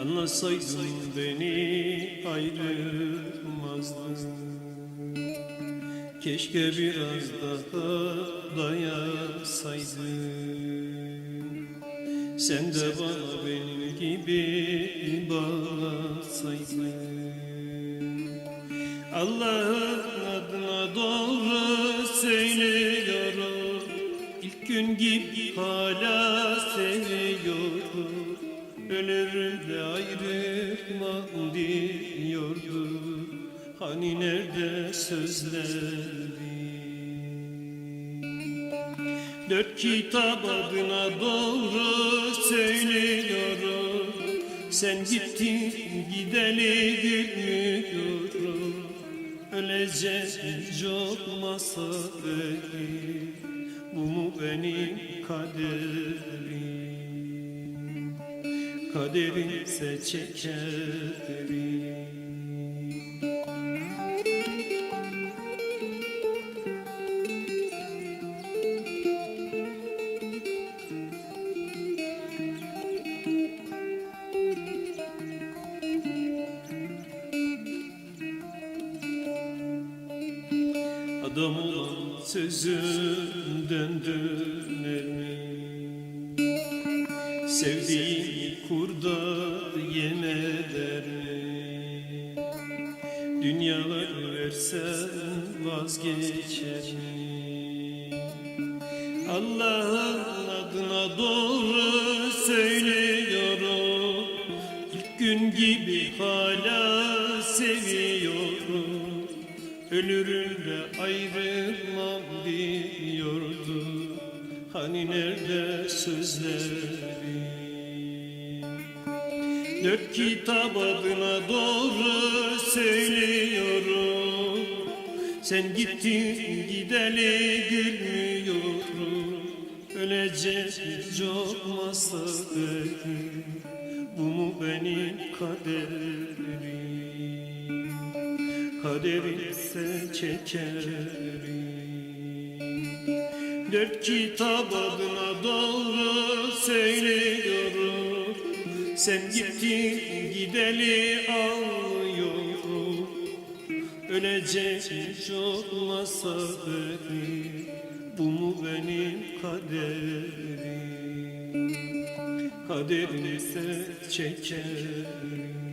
Anlasaydın beni ayrılmazdın Keşke biraz daha dayasaydın. Sen de bana benim gibi bağlasaydın. Allah'ın adına doğru söylüyorum İlk gün gibi hala seviyorum Ölür de ayrılmam diyordu Hani nerede sözleri Dört kitap adına doğru söylüyorum. Sen gittin gideli gülmüyorum. Öleceğiz hiç olmasa belki Bu mu benim kaderim? Kaderimse çekerim Adam olan sözünden döner mi? Sevdiği kurda yem eder mi? Dünyalar versen vazgeçer mi? Allah'ın adına doğru Ölürüm de ayrılmam diyordu. Hani nerede sözleri Dört kitap adına doğru söylüyorum. Sen gittin gideli gülmüyorum. Hiç olmazsa belki Bu mu benim kaderim Kaderimse çekerim. Dört kitap adına doğru söylüyorum. Sen gittin gideli ağlıyorum. Ölecek hiç olmasa beni Bu mu benim kaderim? Kaderimse çekerim